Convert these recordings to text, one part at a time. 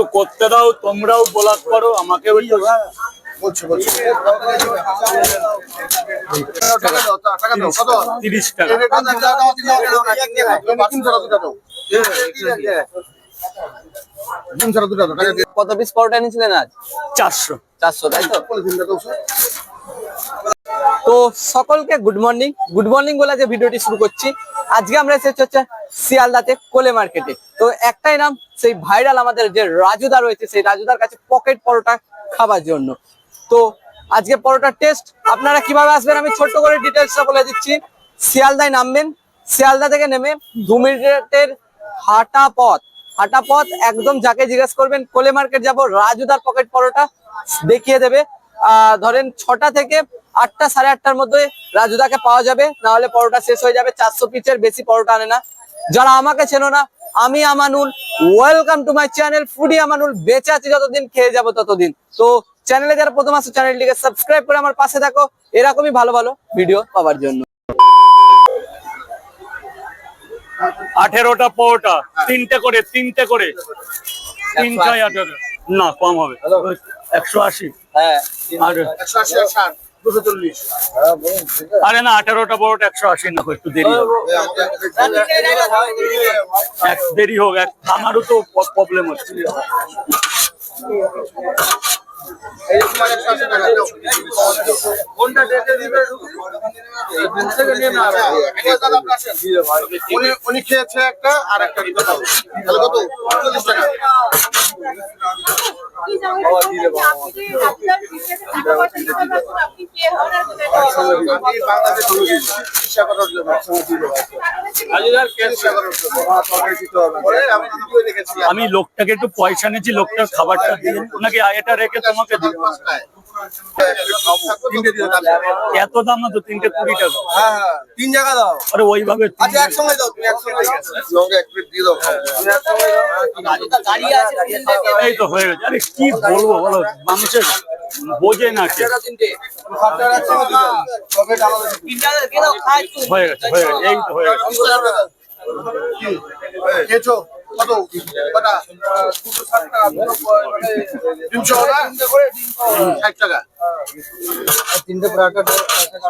একটু করতে দাও তোমরাও ব্লগ করো আমাকে একটু বলছি বলছি। টাকা। দাও টাকা দাও কত তিরিশ টাকা কত পিস পরোটা নিয়েছিলেন আজ? চারশো। চারশো তাই তো? তো সকলকে গুড মর্নিং গুড মর্নিং বলে যে ভিডিওটি শুরু করছি। আজকে আমরা এসেছি হচ্ছে শিয়ালদাতে কোলে মার্কেটে তো একটাই নাম, সেই ভাইরাল আমাদের যে রাজুদা রয়েছে, সেই রাজুদার কাছে পকেট পরোটা খাবার জন্য। তো আজকে পরোটার টেস্ট আপনারা কীভাবে আসবেন আমি ছোট্ট করে ডিটেলসটা বলে দিচ্ছি। শিয়ালদায় নামবেন, শিয়ালদা থেকে নেমে দু মিনিটের হাঁটা পথ। হাঁটা পথ একদম যাকে জিজ্ঞেস করবেন, কোলে মার্কেট যাব, রাজুদার পকেট পরোটা দেখিয়ে দেবে। ধরেন ছটা থেকে আটটা সাড়ে আটটার মধ্যে রাজুদাকে পাওয়া যাবে। না হলে পরোটা শেষ হয়ে যাবে। চারশো পিচের বেশি পরোটা আনে না। যারা আমাকে চেনো না আমি Amanul. Welcome to my channel foodie Amanul বেঁচে আছি যতদিন খেয়ে যাব ততদিন। তো চ্যানেলে যারা প্রথম আসো চ্যানেলটিকে সাবস্ক্রাইব করে আমার পাশে থাকো। এরকমই ভালো ভালো ভিডিও পাওয়ার জন্য। আঠেরোটা পরোটা তিনটে করে তিনটে করে। তিনটায় আঠেরো। না কম হবে। একশো আশি। আর আরে না আঠেরোটা পরোটা একশো আশি না একটু দেরি এক দেরি হোক এক আমারও তো প্রবলেম হচ্ছে। উনি খেয়েছে একটা আর একটা দিতে পারব কত? চল্লিশ টাকা। আমি লোকটাকে একটু পয়সা নিয়েছি লোকটার খাবারটা দিয়ে নাকি এটা রেখে তোমাকে দিই তাহলে। এত দাম না তো তিনটে কুড়ি টাকা হ্যাঁ হ্যাঁ তিন জায়গা দাও। আরে ওইভাবে আচ্ছা একসঙ্গে দাও তুমি একসঙ্গে লঙ্কা এক প্লেট দিয়ে দাও তুমি একসঙ্গে দাও। এই তো হয়ে গেছে। আরে কি বলব বলো মানুষের বোঝে না কে। হয়ে গেছে হয়ে গেছে। এই তো হয়ে গেছে। কত কটা? তিনশো ষাট টাকা? তিনটে পরাটা টাকা টাকা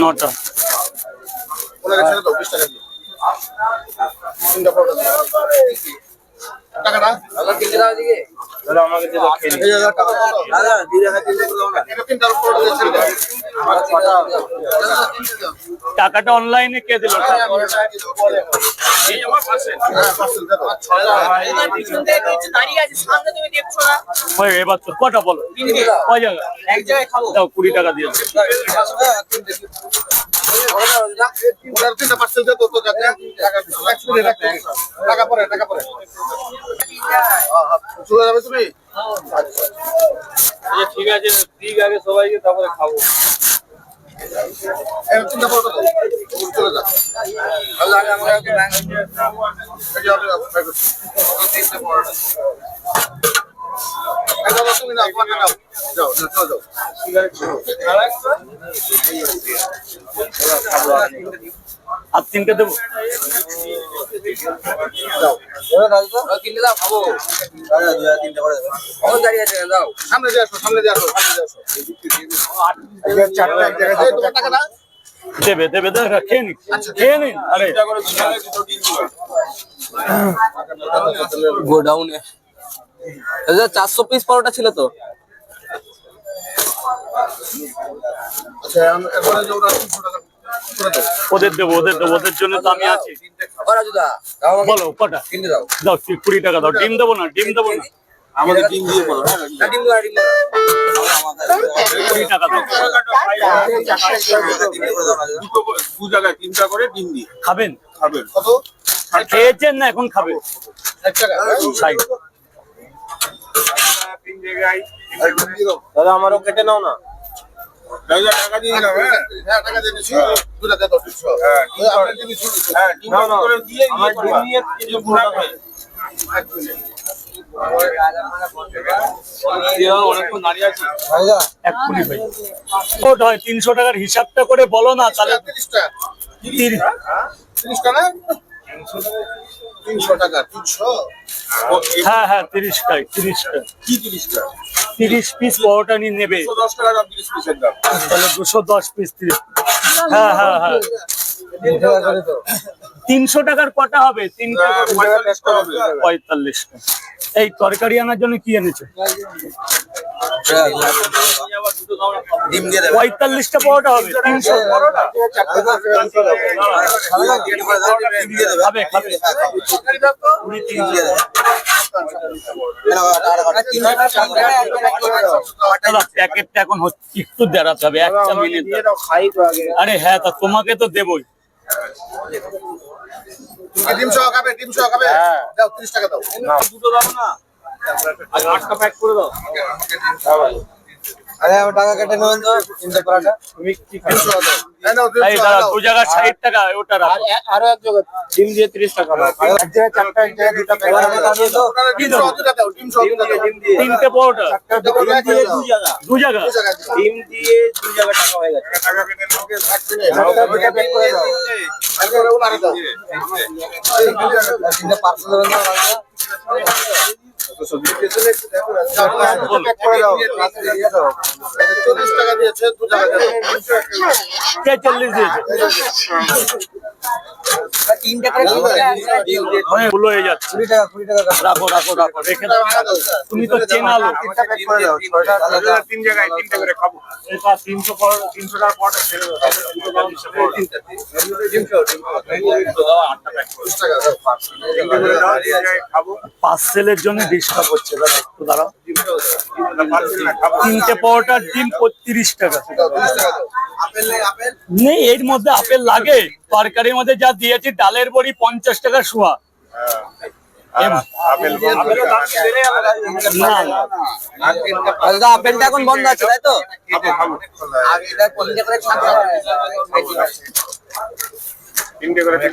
নটা। ওনাকে ছেড়ে দাও বিশ টাকা দিয়ে। তিনটা পরোটা টাকাটা? দাদা আমাকে দাদা দুই টাকা টাকাটা অনলাইনে কে দিল? এবার তো কটা বলো? কয় জায়গা দাও কুড়ি টাকা দিয়ে টাকা পরে টাকা পরে। চলে যাবে তুমি ঠিক আছে ঠিক আছে সবাইকে তারপরে খাব তিনটা দাও। চলে যা আল্লাহ আগে আমাকে যাও, যাও। আর তিনটে দেবো? দেবে দেবে দেবে খেয়ে নিন। খেয়ে নিন। আরে। গোডাউনে। চারশো পিস পরোটা ছিল তো। আচ্ছা, এখন- এখন এই যে ওরা 300 টাকা করে দাও। ওদের দেবো ওদের দেবো ওদের জন্য তো আমি আছি। বলো কটা? দাও কুড়ি টাকা দাও। ডিম দেবো না ডিম দেবো না। আমাদের ডিম দিয়ে বলো। হ্যাঁ কুড়ি টাকা দাও দু জায়গায় তিনটা করে ডিম দিয়ে খাবেন? খাবেন। কত? খেয়েছেন না এখন খাবে ষাট টাকা। ষাট। তিন জায়গায় দাদা আমারও কেটে নাও না। তিনশো হ্যাঁ? হ্যাঁ হয়। টাকার হিসাবটা করে বলো না তাহলে তিরিশ। টাকা তিনশো টাকা তিনশো? হ্যাঁ হ্যাঁ তিরিশ টাকা তিরিশ টাকা কি তিরিশ টাকা তিরিশ পিস পরোটা নিয়ে নেবে। তাহলে দুশো দশ পিস হ্যাঁ হ্যাঁ হ্যাঁ। তিনশো টাকার কটা হবে? তিনটে পঁয়তাল্লিশ টাকা। এই তরকারি আনার জন্য কি এনেছো? পঁয়তাল্লিশটা পরোটা হবে। তিনশো প্যাকেটটা এখন একটু দেড়াতে হবে একটা মিনিট। আরে হ্যাঁ তা তোমাকে তো দেবই। ডিম সহ খাবে ডিম সহ খাবে। দাও তিরিশ টাকা দাও দুটো দাও। না। আটটা প্যাক করে দাও আরে আমার টাকা কেটে নেবেন তো তিনটে পরোটা এই দাদা দু টাকা ওটা রাখো আরও এক জায়গা ডিম দিয়ে তিরিশ টাকা এক চারটা এক দুটা ডিম দাও, ডিম। তিনটে পরোটা। দু জায়গা দু ডিম দিয়ে জায়গা হয়ে গেছে কেটে নাও, প্যাক করে দাও দাও। তিনটে পার্সেল দেবেন দাও। তুমি তো চেনা লোক তিন জায়গায় তিনশো তিনশো টাকা পরোটা ছেড়ে জন্য ডিস্টার্ব হচ্ছে দাদা একটু দাঁড়াও। তিনটে পরোটার ডিম পঁয়ত্রিশ টাকা। তিরিশ টাকা নেই, এর মধ্যে আপেল লাগে। তরকারির মধ্যে যা দিয়েছি ডালের বড়ি পঞ্চাশ টাকা শোয়া। এম- না না। আপেলটা এখন বন্ধ আছে তাই তো? তিনটে করে তিন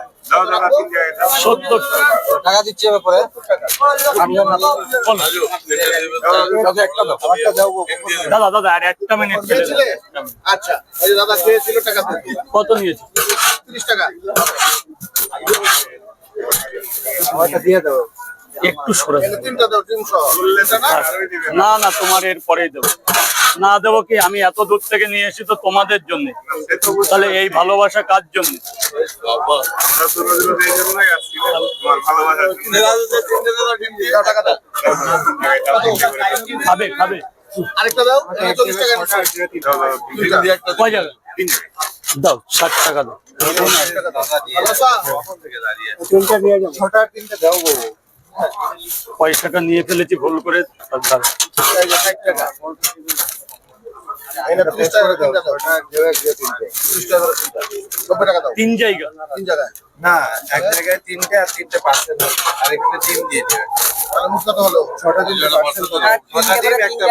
সত্তর টাকা। টাকা দিচ্ছি ব্যাপারে। পরে দাদা দাদা আর একটা মিনিট আচ্ছা দাদা খেয়েছিল টাকা কত নিয়েছি? তিরিশ টাকা। দিয়ে দেবো একটু সরে না না না তোমার এর পরেই দেবো। না দেবো কি আমি এত দূর থেকে নিয়ে এসেছি তো তোমাদের জন্য। তাহলে এই ভালোবাসা কার জন্য? দাও, টাকা দাও। খাবে খাবে। আরেকটা দাও এখানে চল্লিশ টাকা দাও ষাট টাকা দাও। আচ্ছা, ছটা তিনটে দাও। গো পয়সাটা নিয়ে ফেলেছি ভুল করে তিন জায়গা। তিন জায়গায়? না এক জায়গায় তিনটে আর তিনটে আর এখানে তিন তাহলে মোট হলো ছটা দিলে ছটা ডিম একটা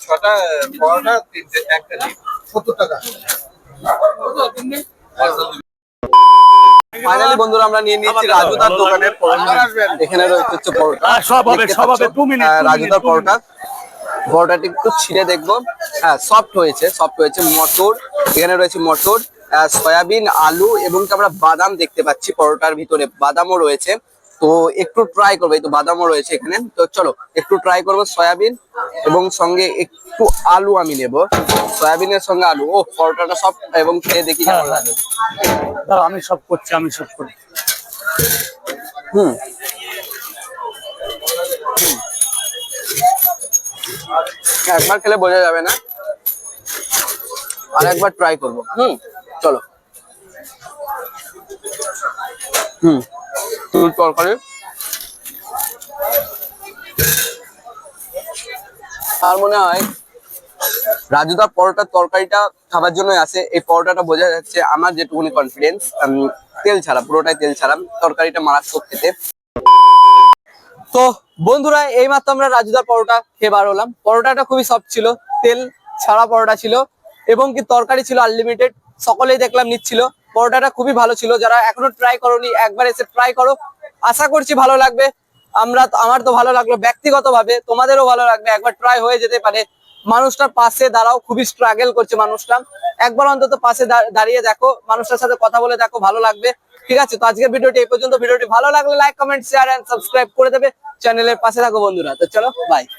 ছটা পরোটা তিনটে একটা ডিম। সত্তর টাকা। ফাইনালি বন্ধুরা আমরা নিয়ে নিয়েছি রাজুদার এখানে রয়েছে হচ্ছে পরোটা। হ্যাঁ, সব হবে, সব হবে, পাচ্ছ, মিনিট, আহ, দু মিনিট, রাজুদার পরোটা। পরোটাটি একটু ছিঁড়ে দেখব। হ্যাঁ সফট হয়েছে সফট হয়েছে। মটর এখানে রয়েছে মটর আহ, সয়াবিন আলু এবং আমরা বাদাম দেখতে পাচ্ছি পরোটার ভিতরে। বাদামও রয়েছে। তো একটু ট্রাই করব এই তো বাদামও রয়েছে এখানে। তো চলো একটু ট্রাই করব সয়াবিন এবং সঙ্গে একটু আলু আমি নেব। সয়াবিনের সঙ্গে আলু। ও পরোটাটা সব এবং খেয়ে দেখি কেমন লাগে। দাও আমি সব করছি আমি সব করি। হুম। একবার খেলে বোঝা যাবে না। আর একবার ট্রাই করব। হুম চলো। হুম। তুই তরকারি আর মনে হয় রাজুদা পরোটার তরকারিটা খাবার জন্যই আসে এই পরোটাটা বোঝা যাচ্ছে আমার যেটুকুনি কনফিডেন্স তেল ছাড়া, পুরোটাই তেল ছাড়া, তরকারিটা মারাত্মক খেতে। তো বন্ধুরা, এইমাত্র আমরা রাজুদার পরোটা খেয়ে বার হলাম। পরোটাটা খুবই সফট ছিল, তেল ছাড়া পরোটা ছিল, এবং কি তরকারি ছিল আনলিমিটেড সকলেই দেখলাম নিচ্ছিল। পরোটাটা খুবই ভালো ছিল। যারা এখনও ট্রাই করোনি, একবার এসে ট্রাই করো। আশা করছি ভালো লাগবে। আমরা আমার তো ভালো লাগল ব্যক্তিগতভাবে। তোমাদেরও ভালো লাগবে। একবার ট্রাই হয়ে যেতে পারে। মানুষটার পাশে দাঁড়াও। খুবই স্ট্রাগল করছে মানুষটা। একবার অন্তত পাশে দাঁড়িয়ে দেখো। মানুষটার সাথে কথা বলে দেখো, ভালো লাগবে। ঠিক আছে? তো আজকের ভিডিওটি এই পর্যন্ত। ভিডিওটি ভালো লাগলে like comment share and subscribe করে দেবে। চ্যানেলের পাশে থাকো বন্ধুরা। তো চলো বাই